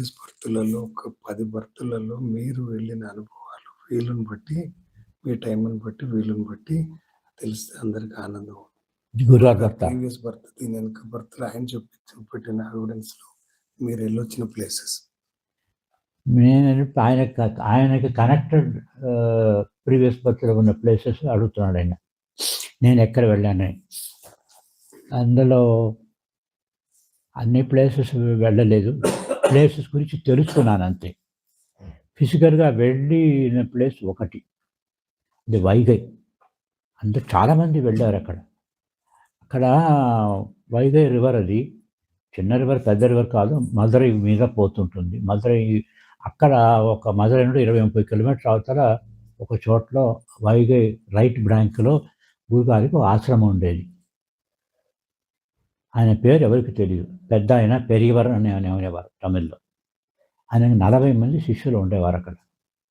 Previous బర్త్‌లలో ఒక 10 బర్త్‌లలో మీరు వెళ్ళిన అనుభవాలు వీలుని బట్టి, మీ టైంని బట్టి, వీలుని బట్టి తెలిస్తే అందరికి ఆనందం. భర్త. ప్రీవియస్ బర్త్ దీని వెనక బర్త్‌లో ఆయన చూపి చూపెట్టిన ఎవిడెన్స్‌లో మీరు ఎళ్ళొచ్చిన ప్లేసెస్. నేను ఆయనకి క ఆయనకి కనెక్టెడ్ ప్రీవియస్ బర్త్‌లో ఉన్న ప్లేసెస్ అడుగుతున్నాడాయన. నేనెక్కడ వెళ్ళానని. అందులో అన్ని ప్లేసెస్ వెళ్ళలేదు. ప్లేసెస్ గురించి తెలుసుకున్నాను అంతే ఫిజికల్‌గా వెళ్ళిన ప్లేస్ ఒకటి. అది వైగై. అందరు చాలామంది వెళ్ళారు అక్కడ అక్కడ వైగై రివర్ అది. చిన్న రివర్, పెద్ద రివర్ కాదు. మధురై మీద పోతుంటుంది. మధురై అక్కడ ఒక మధురై నుండి 20, 30 కిలోమీటర్ల అవతల ఒక చోట్ల వైగై రైట్ బ్రాంక్‌లో గురుగారికి ఆశ్రమం ఉండేది. ఆయన పేరు ఎవరికి తెలియదు పెద్దాయన పెరియవర్ అని అని అనేవారు తమిళ్‌లో. ఆయనకు నలభై మంది శిష్యులు ఉండేవారు అక్కడ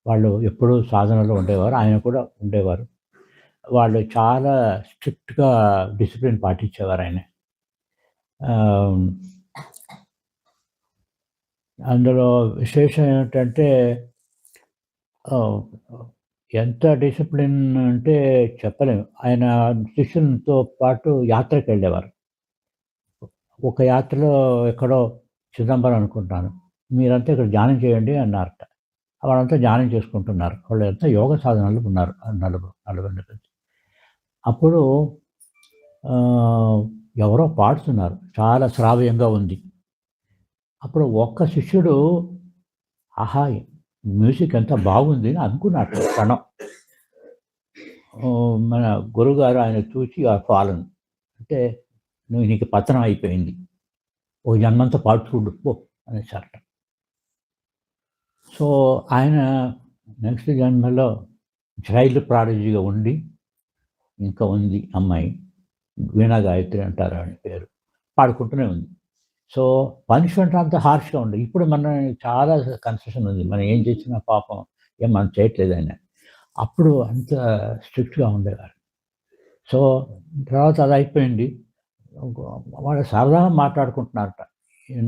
వాళ్ళు ఎప్పుడూ సాధనలో ఉండేవారు. ఆయన కూడా ఉండేవారు. వాళ్ళు చాలా స్ట్రిక్ట్‌గా డిసిప్లిన్ పాటించేవారు ఆయన అందులో విశేషం ఏమిటంటే ఎంత డిసిప్లిన్ అంటే చెప్పలేము ఆయన శిష్యులతో పాటు యాత్రకు వెళ్ళేవారు ఒక యాత్రలో ఎక్కడో చిదంబరం అనుకుంటాను. మీరంతా ఇక్కడ ధ్యానం చేయండి అన్నారట. వాళ్ళంతా ధ్యానం చేసుకుంటున్నారు. వాళ్ళంతా యోగ సాధనలు ఉన్నారు. నలుగురు, నలుగురు మంది. అప్పుడు ఎవరో పాడుతున్నారు. చాలా శ్రావ్యంగా ఉంది. అప్పుడు ఒక్క శిష్యుడు ఆహా! మ్యూజిక్ ఎంత బాగుంది అని అనుకున్నాడు క్షణం. మన గురువుగారు ఆయన చూసి ఆ ఫాలన్ అంటే నువ్వు నీకు పతనం అయిపోయింది. ఓ జన్మంతా పాడుచుకుండు పో అనేసారట. సో, ఆయన నెక్స్ట్ జన్మలో చైల్డ్ ప్రాడజీగా ఉండి ఇంకా ఉంది అమ్మాయి. వీణా గాయత్రి అంటారు ఆవిడ పేరు. పాడుకుంటూనే ఉంది. సో, పనిష్మెంట్ అంత హార్ష్‌గా ఉండే ఇప్పుడు మన చాలా కన్సెషన్ ఉంది. మనం ఏం చేసినా పాపం ఏం మనం చేయట్లేదు ఆయన అప్పుడు అంత స్ట్రిక్ట్‌గా ఉండేవారు. సో, తర్వాత అది అయిపోయింది. వాళ్ళు సరదాగా మాట్లాడుకుంటున్నారట.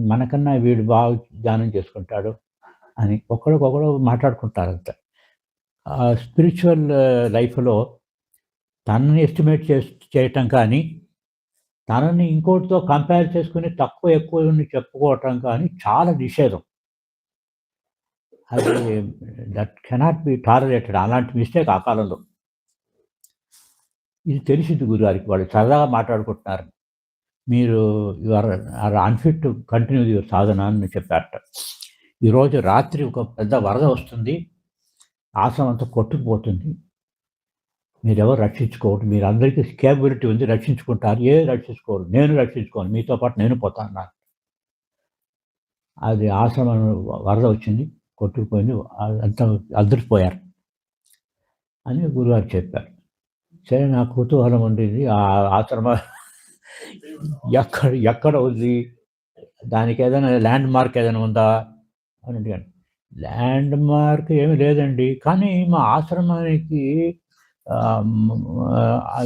మనకన్నా వీడు బాగా ధ్యానం చేసుకుంటాడు అని. ఒకరికొకరు మాట్లాడుకుంటారంట. స్పిరిచువల్ లైఫ్‌లో తనని ఎస్టిమేట్ చే చేయటం కానీ, తనని ఇంకోటితో కంపేర్ చేసుకొని తక్కువ, ఎక్కువ చెప్పుకోవటం కానీ చాలా నిషేధం. అది దట్ కెనాట్ బి టాలరేటెడ్. అలాంటి మిస్టేక్ ఆ కాలంలో. ఇది తెలిసింది గురుగారికి. వాళ్ళు సరదాగా మాట్లాడుకుంటున్నారు. మీరు your are are unfit to continue your సాధన అని చెప్పారట. ఈరోజు రాత్రి ఒక పెద్ద వరద వస్తుంది. ఆశ్రమం అంతా కొట్టుకుపోతుంది. మీరెవరు రక్షించుకోవద్దు. మీరందరికీ కేపబిలిటీ ఉంది. రక్షించుకుంటారు. ఏ రక్షించుకోరు. నేను రక్షించుకోను. మీతో పాటు నేను పోతాను అది ఆశ్రమం వరద వచ్చింది. కొట్టుకుపోయింది. అంతా అదృచిపోయారు. అని గురుగారు చెప్పారు. సరే నాకు కుతూహలం ఉండేది ఆ ఆశ్రమం ఎక్కడ ఎక్కడ ఉంది? దానికి ఏదైనా ల్యాండ్ మార్క్ ఏదైనా ఉందా? అని అడిగాను. ల్యాండ్ మార్క్ ఏమి లేదండి. కానీ మా ఆశ్రమానికి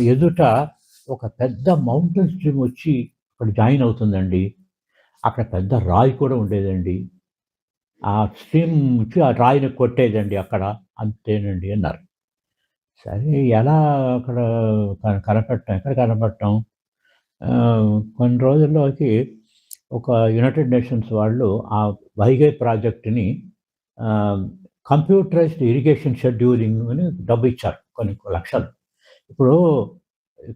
ఎదుట ఒక పెద్ద మౌంటైన్ స్ట్రీమ్ వచ్చి అక్కడ జాయిన్ అవుతుందండి. అక్కడ పెద్ద రాయి కూడా ఉండేదండి. ఆ స్ట్రీమ్ వచ్చి ఆ రాయిని కొట్టేదండి అక్కడ. అంతేనండి అన్నారు. సరే ఎలా అక్కడ క ఎక్కడ కనిపెట్టం? కొన్ని రోజుల్లోకి ఒక యునైటెడ్ నేషన్స్ వాళ్ళు ఆ వైగై ప్రాజెక్ట్‌ని కంప్యూటరైజ్డ్ ఇరిగేషన్ షెడ్యూలింగ్ అని డబ్బు ఇచ్చారు కొన్ని లక్షలు. ఇప్పుడు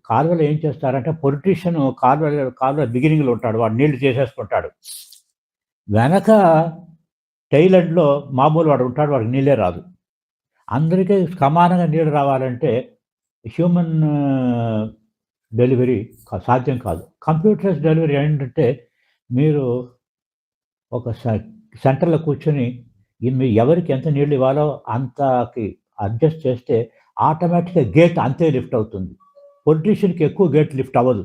కాలువలో ఏం చేస్తారంటే పొలిటీషియన్ కాలువ కాలువ బిగినింగ్‌లో ఉంటాడు. వాడు నీళ్ళు చేసేసుకుంటాడు. వెనక టైలెంట్లో మామూలు వాడు ఉంటాడు. వాడికి నీళ్ళే రాదు. అందరికీ సమానంగా నీళ్ళు రావాలంటే హ్యూమన్ డెలివరీ సాధ్యం కాదు. కంప్యూటర్స్ డెలివరీ ఏంటంటే మీరు ఒక సె సెంటర్‌లో కూర్చొని మీ ఎవరికి ఎంత నీళ్ళు ఇవ్వాలో అంతకి అడ్జస్ట్ చేస్తే ఆటోమేటిక్‌గా గేట్ అంతే లిఫ్ట్ అవుతుంది. పొలిటీషియన్‌కి ఎక్కువ గేట్ లిఫ్ట్ అవ్వదు.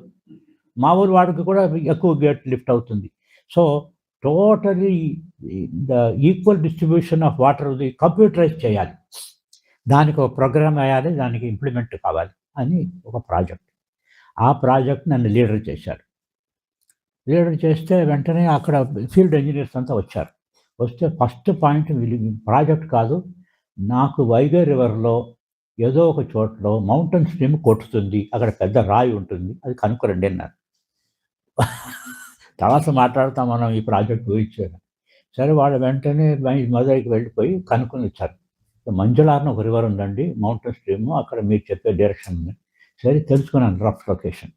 మామూలు వాడికి కూడా ఎక్కువ గేట్ లిఫ్ట్ అవుతుంది. So, totally the equal distribution of వాటర్‌ది computerise చేయాలి. దానికి ఒక ప్రోగ్రామ్ వేయాలి. దానికి ఇంప్లిమెంట్ కావాలి అని ఒక ప్రాజెక్ట్. ఆ ప్రాజెక్ట్ నన్ను లీడర్ చేశారు. లీడర్ చేస్తే వెంటనే అక్కడ ఫీల్డ్ ఇంజనీర్స్ అంతా వచ్చారు. వస్తే ఫస్ట్ పాయింట్ ప్రాజెక్ట్ కాదు నాకు వైగై రివర్లో ఏదో ఒక చోట్లో మౌంటైన్ స్ట్రీమ్ కొట్టుతుంది అక్కడ పెద్ద రాయి ఉంటుంది అది కనుక్కోరండి అన్నారు తర్వాత మాట్లాడతాం మనం ఈ ప్రాజెక్ట్ గురించి సరే వాళ్ళు వెంటనే మధురైకి వెళ్ళిపోయి కనుక్కొని వచ్చారు మంజులార్ని ఒక రివర్ ఉందండి మౌంటైన్ స్ట్రీము అక్కడ మీరు చెప్పే డైరెక్షన్ ఉంది సరే తెలుసుకున్నాను రఫ్ లొకేషన్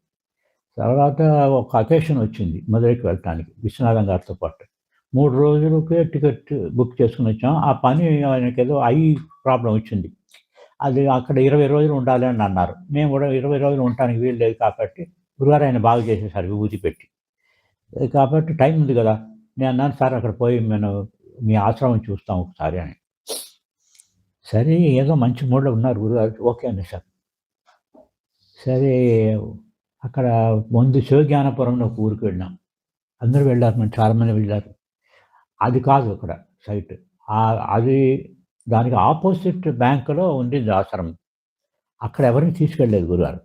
తర్వాత ఒక అకేషన్ వచ్చింది మధురైకి వెళ్ళటానికి విశ్వనాథం గారితో పాటు. మూడు రోజులకే టికెట్ బుక్ చేసుకుని వచ్చాం. ఆ పని ఆయనకి ఏదో ఐ ప్రాబ్లం వచ్చింది. అది అక్కడ ఇరవై రోజులు ఉండాలి అని అన్నారు. మేము కూడా ఇరవై రోజులు ఉండటానికి వీలు లేదు కాబట్టి గురువారు ఆయన బాగా చేసేసారు విభూతి పెట్టి. కాబట్టి టైం ఉంది కదా. నేను అన్నాను సార్ అక్కడ పోయి నేను మీ ఆశ్రమం చూస్తాం ఒకసారి అని. సరే ఏదో మంచి మూడ్లో ఉన్నారు గురుగారు. ఓకే అండి సార్. సరే అక్కడ ముందు శివజ్ఞానపురం ఒక ఊరికి వెళ్ళాం. అందరూ వెళ్ళారు మనం చాలామంది వెళ్ళారు. అది కాదు అక్కడ సైట్. అది దానికి ఆపోజిట్ బ్యాంకులో ఉండింది ఆశ్రమం. అక్కడ ఎవరిని తీసుకెళ్ళలేదు గురువారు.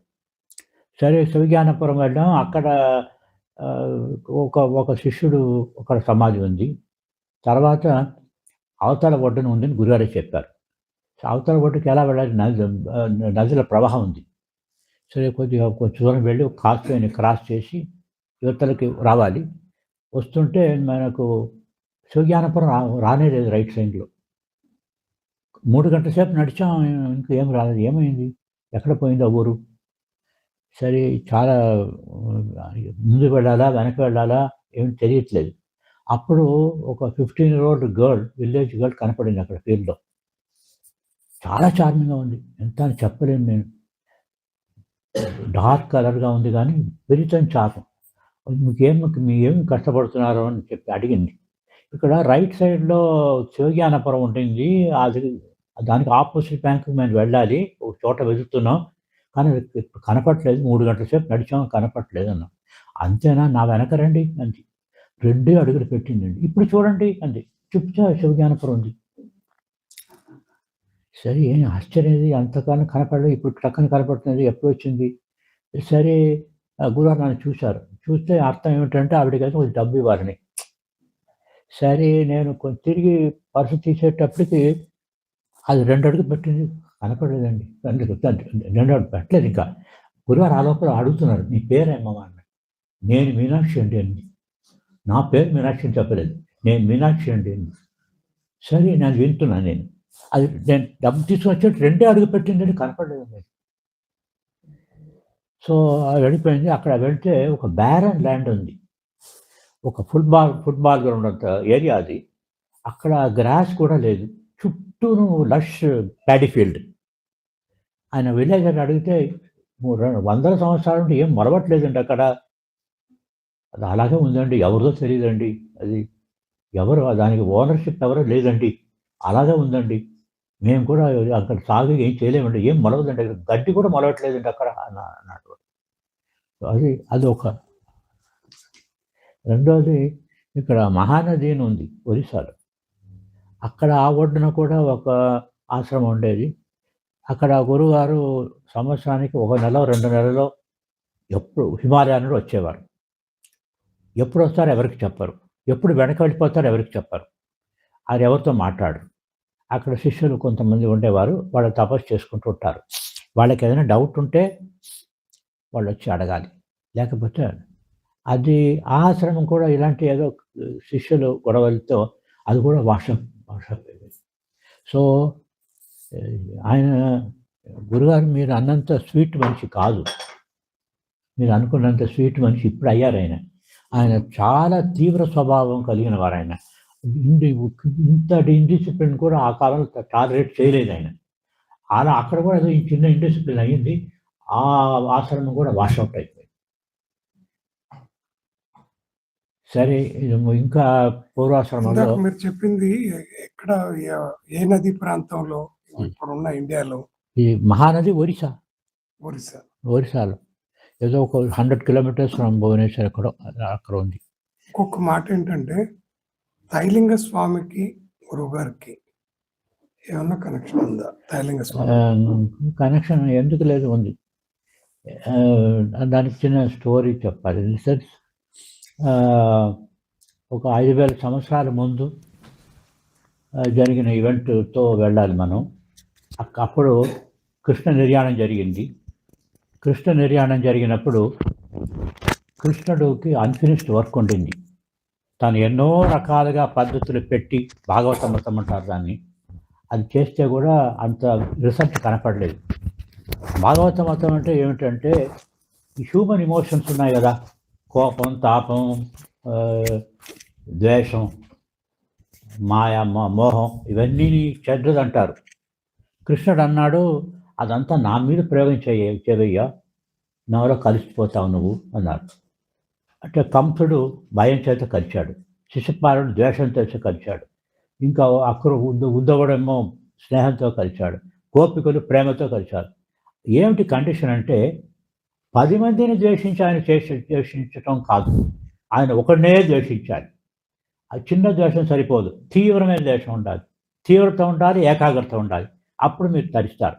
సరే శివజ్ఞానపురం వెళ్ళాం. అక్కడ ఒక ఒక శిష్యుడు ఒక సమాధి ఉంది. తర్వాత అవతల ఒడ్డున ఉందని గురువారే చెప్పారు. అవతల ఒడ్డుకి ఎలా వెళ్ళాలి? నది నదిలో ప్రవాహం ఉంది. సరే కొద్దిగా కొంచెం దూరం వెళ్ళి కాస్ట్వేని క్రాస్ చేసి యువతలకి రావాలి. వస్తుంటే మనకు శివజ్ఞానపురం రా రానే లేదు రైట్ సైడ్లో మూడు గంటల సేపు నడిచాం ఇంకా ఏం రాలేదు. ఏమైంది? ఎక్కడ పోయింది ఆ ఊరు? సరే చాలా ముందు వెళ్ళాలా వెనక వెళ్ళాలా ఏమి తెలియట్లేదు. అప్పుడు ఒక fifteen year old girl village girl కనపడింది అక్కడ ఫీల్డ్లో చాలా చార్మింగ్గా ఉంది. ఎంత అని చెప్పలేను నేను. డార్క్ కలర్గా ఉంది కానీ విరితం చాపం మీకేం మీ ఏం కష్టపడుతున్నారు అని చెప్పి అడిగింది. ఇక్కడ రైట్ సైడ్లో శివజ్ఞానపురం ఉంటుంది. అది దానికి ఆపోజిట్ బ్యాంక్ మేము వెళ్ళాలి. ఒక చోట వెతుకుతున్నాం. కానీ ఇప్పుడు కనపట్లేదు మూడు గంటల సేపు నడిచాం. కనపట్లేదు అన్నాం. అంతేనా? నా వెనక రండి అంది. రెండే అడుగులు పెట్టిందండి. ఇప్పుడు చూడండి అంది. చుప్చా శివజ్ఞానపురం ఉంది. సరే ఏం ఆశ్చర్యం ఇది అంతకాలం కనపడలేదు ఇప్పుడు టక్కన కనపడుతుంది ఎప్పుడు వచ్చింది? సరే ఆ గురువారు నన్ను చూశారు. చూస్తే అర్థం ఏమిటంటే ఆవిడకి అయితే కొంచెం డబ్బు ఇవ్వాలని. సరే నేను కొంచెం తిరిగి పర్సు తీసేటప్పటికి అది రెండు అడుగు పెట్టింది. కనపడలేదండి. రెండు రెండు అడుగు పెట్టలేదు ఇంకా. గురువారు ఆ లోపల అడుగుతున్నారు నీ పేరేమమ్మా అన్న. నేను మీనాక్షి అండి అండి నా పేరు మీనాక్షి అని చెప్పలేదు. నేను మీనాక్షి అండి అండి సరే నేను వింటున్నాను నేను. అది నేను డబ్బు తీసుకుని వచ్చేట్టు రెండే అడుగు పెట్టిందని కనపడలేదు నేను. సో అది వెళ్ళిపోయింది. అక్కడ వెళ్తే ఒక బ్యారన్ ల్యాండ్ ఉంది. ఒక ఫుట్బాల్ ఫుట్బాల్ గ్రౌండ్ అంత ఏరియా అది. అక్కడ గ్రాస్ కూడా లేదు. చుట్టూను లష్ ప్యాడీ ఫీల్డ్ ఆయన విలేజ్ అని అడిగితే రెండు వందల సంవత్సరాల నుండి ఏం మొలవట్లేదండి అక్కడ? అది అలాగే ఉందండి. ఎవరిదో తెలియదండి. అది ఎవరు దానికి ఓనర్షిప్ ఎవరో లేదండి. అలాగే ఉందండి. మేము కూడా అక్కడ సాగు ఏం చేయలేమండి. ఏం మొలవదండి అక్కడ గడ్డి కూడా మొలవట్లేదండి అక్కడ. అన్నాడు. అది అది ఒక రెండోది ఇక్కడ మహానది అని ఉంది ఒరిస్సాలో. అక్కడ ఆ ఒడ్డున కూడా ఒక ఆశ్రమం ఉండేది. అక్కడ గురుగారు సంవత్సరానికి ఒక నెల రెండు నెలలో ఎప్పుడు హిమాలయ నుండి వచ్చేవారు. ఎప్పుడు వస్తారో ఎవరికి చెప్పరు. ఎప్పుడు వెనక వెళ్ళిపోతారో ఎవరికి చెప్పరు. అది ఎవరితో మాట్లాడరు. అక్కడ శిష్యులు కొంతమంది ఉండేవారు వాళ్ళు తపస్సు చేసుకుంటూ ఉంటారు. వాళ్ళకి ఏదైనా డౌట్ ఉంటే వాళ్ళు వచ్చి అడగాలి. లేకపోతే అది ఆశ్రమం కూడా ఇలాంటి ఏదో శిష్యులు గొడవలతో అది కూడా వాషప్ వాషప్ సో ఆయన గురుగారు మీరు అన్నంత స్వీట్ మనిషి కాదు. మీరు అనుకున్నంత స్వీట్ మనిషి ఇప్పుడు అయ్యారు ఆయన. ఆయన చాలా తీవ్ర స్వభావం కలిగిన వారు ఆయన. ఇంతటి ఇండిసిప్లిన్ కూడా ఆ కాలంలో టాలరేట్ చేయలేదు ఆయన. అలా అక్కడ కూడా ఏదో ఈ చిన్న ఇండిసిప్లిన్ అయ్యింది. ఆ ఆశ్రమం కూడా వాషౌట్ అయిపోయింది. సరే ఇది ఇంకా పూర్వాశ్రమంలో మీరు చెప్పింది ఎక్కడ ఏ- నది ప్రాంతంలో ఇప్పుడున్న ఇండియాలో? ఈ మహానది ఒరిస్సా. ఒరిస్సా. ఒరిస్సాలో. ఏదో ఒక హండ్రెడ్ కిలోమీటర్స్ ఫ్రమ్ భువనేశ్వర్ ఎక్కడో అక్కడ ఉంది. ఇంకొక మాట ఏంటంటే తైలింగ స్వామికి గురుగారికి ఏమన్నా కనెక్షన్ ఉందా? తైలింగ స్వామి కనెక్షన్ ఎందుకు లేదు ఉంది. దానికి చిన్న స్టోరీ చెప్పాలి. రీసెర్చ్ ఒక ఐదు వేల సంవత్సరాల ముందు జరిగిన ఈవెంట్తో వెళ్ళాలి మనం. అప్పుడు కృష్ణ నిర్యాణం జరిగింది. కృష్ణ నిర్యాణం జరిగినప్పుడు కృష్ణుడికి అన్ఫినిష్డ్ వర్క్ ఉండింది. తను ఎన్నో రకాలుగా పద్ధతులు పెట్టి భాగవత మతం అంటారు దాన్ని. అది చేస్తే కూడా అంత రిసల్ట్ కనపడలేదు. భాగవత మతం అంటే ఏమిటంటే హ్యూమన్ ఇమోషన్స్ ఉన్నాయి కదా. కోపం తాపం ద్వేషం మాయ మోహం ఇవన్నీ చెడ్డది అంటారు. కృష్ణుడు అన్నాడు అదంతా నా మీద ప్రయోగం చేయ చెవయ్యా నాలో కలిసిపోతావు నువ్వు అన్నాడు అంటే కంసుడు భయం చేత కలిచాడు. శిశుపాలుడు ద్వేషంతో కలిచాడు. ఇంకా అక్కడ ఉద్ద ఉద్దవుడేమో స్నేహంతో కలిచాడు. గోపికలు ప్రేమతో కలిచారు. ఏమిటి కండిషన్ అంటే పది మందిని ద్వేషించి ఆయన చేసి ద్వేషించటం కాదు. ఆయన ఒకడినే ద్వేషించాలి. ఆ చిన్న ద్వేషం సరిపోదు. తీవ్రమైన ద్వేషం ఉండాలి. తీవ్రత ఉండాలి ఏకాగ్రత ఉండాలి. అప్పుడు మీరు తరిస్తారు.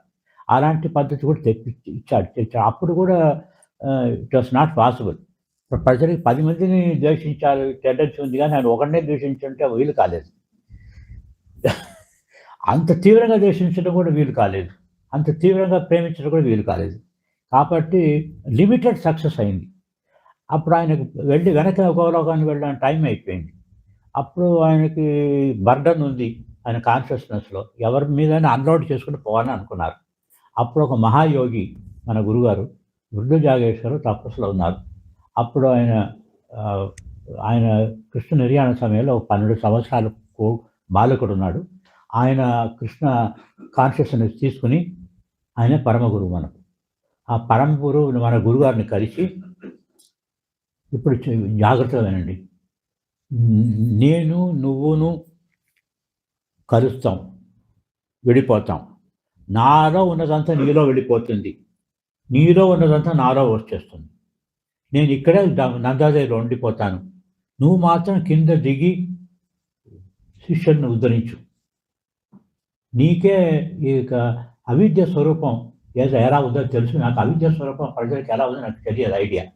అలాంటి పద్ధతి కూడా తెప్పించి ఇచ్చాడు. తెచ్చాడు అప్పుడు కూడా ఇట్ వాస్ నాట్ పాసిబుల్ ప్రజలకి పది మందిని ద్వేషించాలి టెండెన్సీ ఉంది కానీ ఆయన ఒకరినే ద్వేషించుంటే వీలు కాలేదు. అంత తీవ్రంగా ద్వేషించడం కూడా వీలు కాలేదు. అంత తీవ్రంగా ప్రేమించడం కూడా వీలు కాలేదు. కాబట్టి లిమిటెడ్ సక్సెస్ అయింది. అప్పుడు ఆయనకు వెళ్ళి వెనక గౌరవకాన్ని వెళ్ళడానికి టైం అయిపోయింది. అప్పుడు ఆయనకి బర్డన్ ఉంది ఆయన కాన్షియస్నెస్లో ఎవరి మీద అన్లోడ్ చేసుకుని పోవాలని అనుకున్నారు. అప్పుడు ఒక మహాయోగి మన గురుగారు వృద్ధ జాగేశ్వరు తపస్సులో ఉన్నారు. అప్పుడు ఆయన ఆయన కృష్ణ నిర్యాణ సమయంలో పన్నెండు సంవత్సరాలు బాలకుడు ఉన్నాడు. ఆయన కృష్ణ కాన్షియస్నెస్ తీసుకుని ఆయన పరమ గురువు మనకు. ఆ పరమ గురువు మన గురుగారిని కలిసి ఇప్పుడు జాగ్రత్తగా వినండి. నేను నువ్వును కలుస్తాం విడిపోతాం. నాలో ఉన్నదంతా నీలో వెళ్ళిపోతుంది. నీలో ఉన్నదంతా నాలో వచ్చేస్తుంది. నేను ఇక్కడే నందాదేవిలో ఉండిపోతాను. నువ్వు మాత్రం కింద దిగి శిష్యుడిని ఉద్ధరించు. నీకే ఈ యొక్క అవిద్య స్వరూపం ఏదో ఎలా ఉందో తెలుసు. నాకు అవిద్య స్వరూపం ప్రజలకు ఎలా ఉందో నాకు తెలియదు ఐడియా.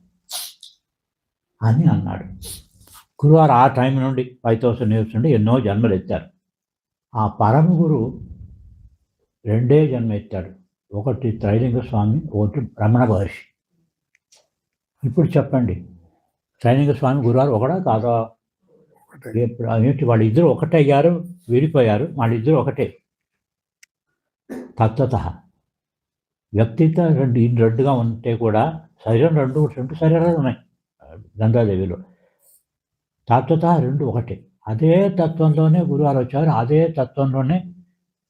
అని అన్నాడు. గురువారు ఆ టైం నుండి ఫైవ్ థౌసండ్ ఇయర్స్ నుండి ఎన్నో జన్మలు ఎత్తారు. ఆ పరమ గురు రెండే జన్మ ఎత్తాడు. ఒకటి త్రైలింగ స్వామి ఒకటి రమణ మహర్షి. ఇప్పుడు చెప్పండి. త్రైలింగ స్వామి గురువారు ఒకడా కాదా? ఏంటి వాళ్ళిద్దరు ఒకటే అయ్యారు విడిపోయారు వాళ్ళిద్దరు ఒకటే. తత్వత. వ్యక్తిత్వ రెండు రెండుగా ఉంటే కూడా శరీరం రెండు రెండు శరీరాలు ఉన్నాయి గంగాదేవిలో. తత్వత రెండు ఒకటే. అదే తత్వంలోనే గురువారు వచ్చారు అదే తత్వంలోనే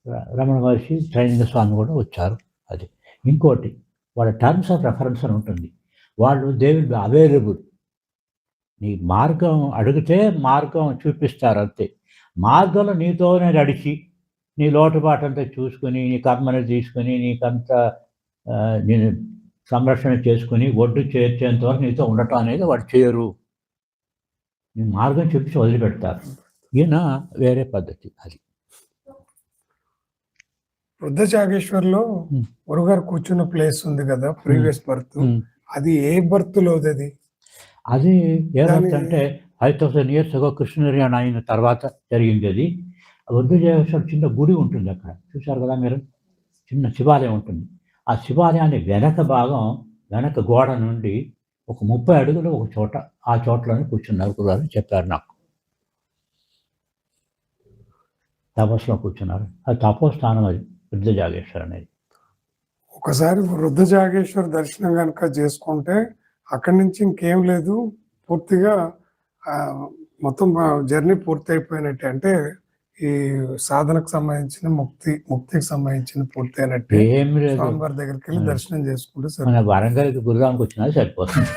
రమణ మహర్షి త్రైలింగ స్వామి కూడా వచ్చారు. అది. ఇంకోటి వాళ్ళ టర్మ్స్ ఆఫ్ రెఫరెన్స్ అని ఉంటుంది. వాళ్ళు దే విల్ బి అవైలబుల్ నీ మార్గం అడిగితే మార్గం చూపిస్తారు అంతే. మార్గంలో నీతోనే నడిచి నీ లోటుపాటంతా చూసుకుని నీ కర్మని తీసుకుని నీకంతా నేను సంరక్షణ చేసుకుని ఒడ్డు చేర్చేంత వరకు నీతో ఉండటం అనేది వాడు చేయరు. నీ మార్గం చూపించి వదిలిపెడతారు. ఈయన వేరే పద్ధతి అది. వృద్ధ చాగేశ్వర్లో Hmm. గురుగారు కూర్చున్న ప్లేస్ ఉంది కదా ప్రీవియస్ బర్త్ అది ఏ బర్త్ లోది అది? అది ఏమంటే five thousand years ago Krishna నిర్యాణం అయిన తర్వాత జరిగింది అది. వృద్ధజేశ్వర చిన్న గుడి ఉంటుంది అక్కడ. చూశారు కదా మీరు? చిన్న శివాలయం ఉంటుంది. ఆ శివాలయాన్ని వెనక భాగం వెనక గోడ నుండి ఒక ముప్పై అడుగులు ఒక చోట ఆ చోట్లోనే కూర్చున్నారు గురువారు చెప్పారు నాకు. తపస్సులో కూర్చున్నారు. అది తపోస్థానం అది వృద్ధ జాగేశ్వర్ అనేది. ఒకసారి వృద్ధ జాగేశ్వర్ దర్శనం కనుక చేసుకుంటే అక్కడి నుంచి ఇంకేం లేదు. పూర్తిగా మొత్తం జర్నీ పూర్తి అయిపోయినట్టే అంటే ఈ సాధనకు సంబంధించిన ముక్తి ముక్తికి సంబంధించిన పూర్తి అయినట్టే ఏం లేదు. స్వామివారి దగ్గరికి వెళ్ళి. దర్శనం చేసుకుంటే సరే. మన వరంగల్కి వచ్చినా సరిపోతుంది.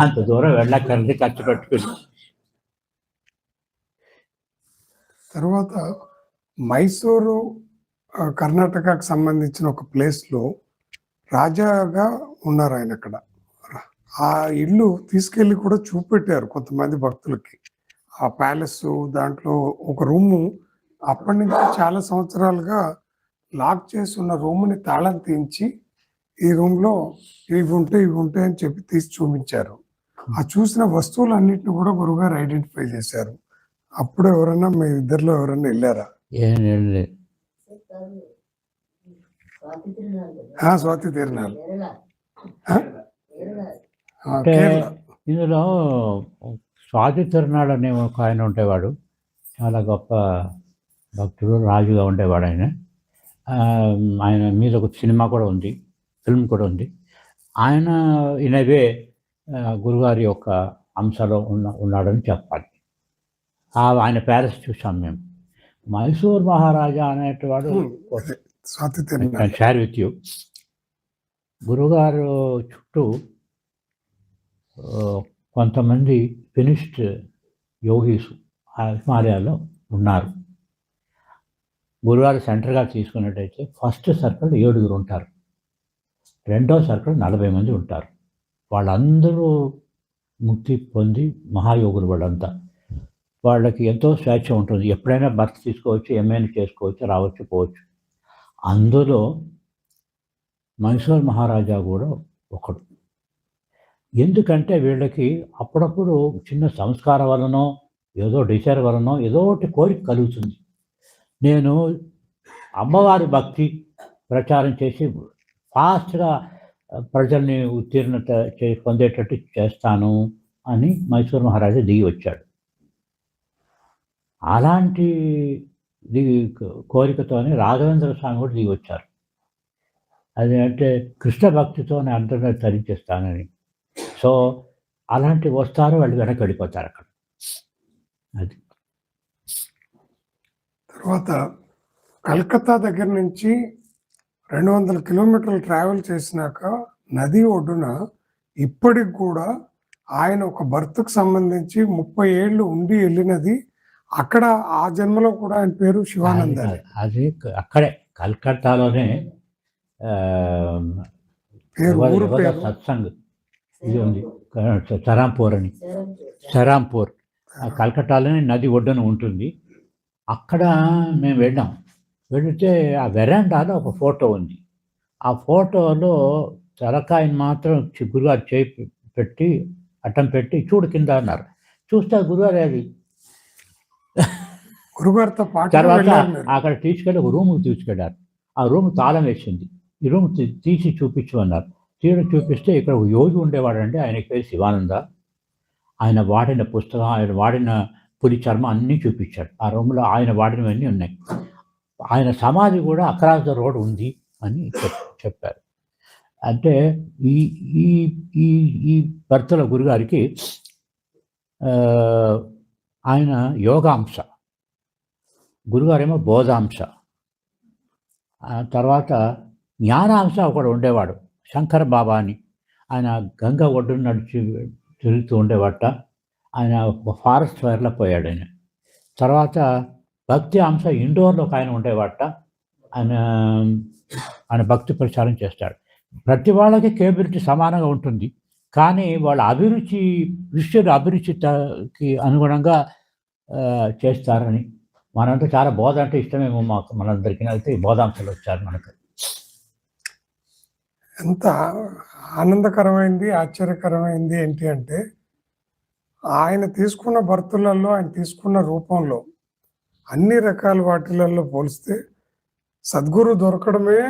అంత దూరం వెళ్ళక్కర్లేదు ఖర్చు పెట్టుకుని. తర్వాత మైసూరు కర్ణాటకకు సంబంధించిన ఒక ప్లేస్లో రాజాగా ఉన్నారు ఆయన అక్కడ. ఆ ఇల్లు తీసుకెళ్ళి కూడా చూపెట్టారు కొంతమంది భక్తులకి. ఆ ప్యాలెస్ దాంట్లో ఒక రూము అప్పటి నుంచి చాలా సంవత్సరాలుగా లాక్ చేసి ఉన్న రూమ్ని తాళం తీయించి ఈ రూమ్లో ఇవి ఉంటాయి ఇవి ఉంటాయి అని చెప్పి తీసి చూపించారు. ఆ చూసిన వస్తువులన్నిటిని కూడా గురుగారు ఐడెంటిఫై చేశారు. అప్పుడు ఎవరైనా మీ ఇద్దరిలో ఎవరైనా వెళ్ళారా? స్వాతి కేరళ. ఇందులో స్వాతి తిరునాడు అనే ఒక ఆయన ఉండేవాడు. చాలా గొప్ప భక్తుడు రాజుగా ఉండేవాడు ఆయన. ఆయన మీద ఒక సినిమా కూడా ఉంది ఫిల్మ్ కూడా ఉంది. ఆయన ఇనవే గురుగారి యొక్క అంశలో ఉన్న ఉన్నాడని చెప్పాలి. ఆ ఆయన ప్యాలెస్ చూసాం మేము. మైసూర్ మహారాజా అనేటివాడు షేర్ విత్ యూ గురుగారు చుట్టూ కొంతమంది ఫినిష్డ్ యోగీస్ ఆ హిమాలయాల్లో ఉన్నారు. గురుగారు సెంటర్గా తీసుకున్నట్టయితే ఫస్ట్ సర్కిల్ ఏడుగురు ఉంటారు. రెండో సర్కిల్ నలభై మంది ఉంటారు. వాళ్ళందరూ ముక్తి పొంది మహాయోగులు వాళ్ళంతా. వాళ్ళకి ఎంతో స్వేచ్ఛ ఉంటుంది. ఎప్పుడైనా బర్త్ తీసుకోవచ్చు ఏమైనా చేసుకోవచ్చు రావచ్చు పోవచ్చు. అందులో మైసూర్ మహారాజా కూడా ఒకడు. ఎందుకంటే వీళ్ళకి అప్పుడప్పుడు చిన్న సంస్కారం వలనో ఏదో డిసైర్ వలనో ఏదో ఒకటి కోరిక కలుగుతుంది. నేను అమ్మవారి భక్తి ప్రచారం చేసి ఫాస్ట్గా ప్రజల్ని ఉత్తీర్ణత చే పొందేటట్టు చేస్తాను అని మైసూర్ మహారాజా దిగి వచ్చాడు. అలాంటి దిగి కోరికతోనే రాఘవేంద్ర స్వామి కూడా దిగి వచ్చారు అది అంటే కృష్ణ భక్తితో నేను అందరినీ తరించేస్తానని. సో అలాంటి వస్తారు వాళ్ళు వెనక్కి వెళ్ళిపోతారు అక్కడ. అది. తర్వాత కలకత్తా దగ్గర నుంచి రెండు వందల కిలోమీటర్లు ట్రావెల్ చేసినాక నది ఒడ్డున ఇప్పటికి కూడా ఆయన ఒక బర్త్కు సంబంధించి ముప్పై ఏళ్ళు ఉండి వెళ్ళినది అక్కడ ఆ జన్మలో కూడా ఆయన పేరు శివానంద అది అక్కడే పేరు సత్సంగ్ ఇది ఉంది సరాంపూర్ అని. సరాంపూర్ ఆ కల్కట్టాలోనే నది ఒడ్డున ఉంటుంది. అక్కడ మేము వెళ్ళాం. వెళితే ఆ వెరాండాలో ఒక ఫోటో ఉంది. ఆ ఫోటోలో తలకాయని మాత్రం గురుగారు చేయి పెట్టి అట్టం పెట్టి చూడు కింద అన్నారు. చూస్తే గురుగారు అది గురుగారితో పాటు తర్వాత. అక్కడ తీసుకెళ్ళి ఒక రూమ్కి తీసుకెళ్ళారు. ఆ రూమ్ తాళం వేసింది. ఈ రూమ్ తీసి చూపించమన్నారు. తీయడం చూపిస్తే ఇక్కడ ఒక యోగి ఉండేవాడండి. ఆయన పేరు శివానంద. ఆయన వాడిన పుస్తకం ఆయన వాడిన పులి చర్మం అన్నీ చూపించాడు. ఆ రూమ్లో ఆయన వాడినవన్నీ ఉన్నాయి. ఆయన సమాధి కూడా అక్రాస్ ద రోడ్ ఉంది అని చెప్- చెప్పారు. అంటే ఈ ఈ ఈ ఈ భర్తల గురుగారికి ఆ, ఆయన యోగాంశ. గురుగారేమో బోధాంశ. తర్వాత జ్ఞానాంశ ఒకడు ఉండేవాడు శంకర బాబా అని ఆయన గంగ ఒడ్డున నడిచి తిరుగుతూ ఉండేవాట. ఆయన ఫారెస్ట్ వైర్లో పోయాడు ఆయన. తర్వాత భక్తి అంశ ఇండోర్లో ఒక ఆయన ఉండేవాట. ఆయన ఆయన భక్తి ప్రచారం చేస్తాడు. ప్రతి వాళ్ళకి కేబిలిటీ సమానంగా ఉంటుంది. కానీ వాళ్ళ అభిరుచి విషయుల అభిరుచికి అనుగుణంగా చేస్తారని. మనంతా చాలా బోధ అంటే ఇష్టమేమో మాకు మనందరికీ. అయితే ఈ బోధాంశాలు వచ్చారు మనకు. ఎంత ఆనందకరమైంది ఆశ్చర్యకరమైంది ఏంటి అంటే ఆయన తీసుకున్న భర్తులలో ఆయన తీసుకున్న రూపంలో అన్ని రకాల వాటిలలో పోలిస్తే సద్గురు దొరకడమే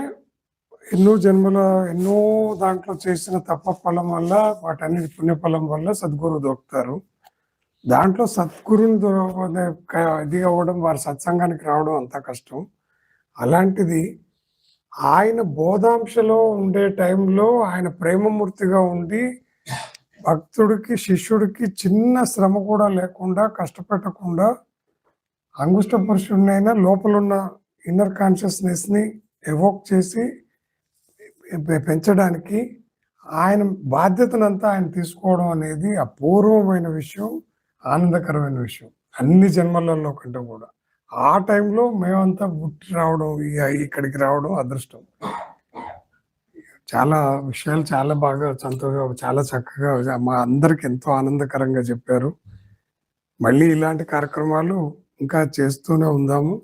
ఎన్నో జన్మల ఎన్నో దాంట్లో చేసిన తప్ప ఫలం వల్ల వాటన్నిటి పుణ్యఫలం వల్ల సద్గురువు దొరుకుతారు. దాంట్లో సద్గురుని ఇది అవ్వడం వారి సత్సంగానికి రావడం అంత కష్టం. అలాంటిది ఆయన బోధాంశలో ఉండే టైంలో ఆయన ప్రేమమూర్తిగా ఉండి భక్తుడికి శిష్యుడికి చిన్న శ్రమ కూడా లేకుండా కష్టపెట్టకుండా అంగుష్ట పురుషుడినైనా లోపలున్న ఇన్నర్ కాన్షియస్నెస్ని ఎవోక్ చేసి పెంచడానికి ఆయన బాధ్యతనంతా ఆయన తీసుకోవడం అనేది అపూర్వమైన విషయం ఆనందకరమైన విషయం. అన్ని జన్మలలో కంటే కూడా. ఆ టైంలో మేమంతా పుట్టి రావడం ఇక్కడికి రావడం అదృష్టం. చాలా విషయాలు చాలా బాగా సంతోషంగా చాలా చక్కగా మా అందరికి ఎంతో ఆనందకరంగా చెప్పారు. మళ్ళీ ఇలాంటి కార్యక్రమాలు ఇంకా చేస్తూనే ఉందాము.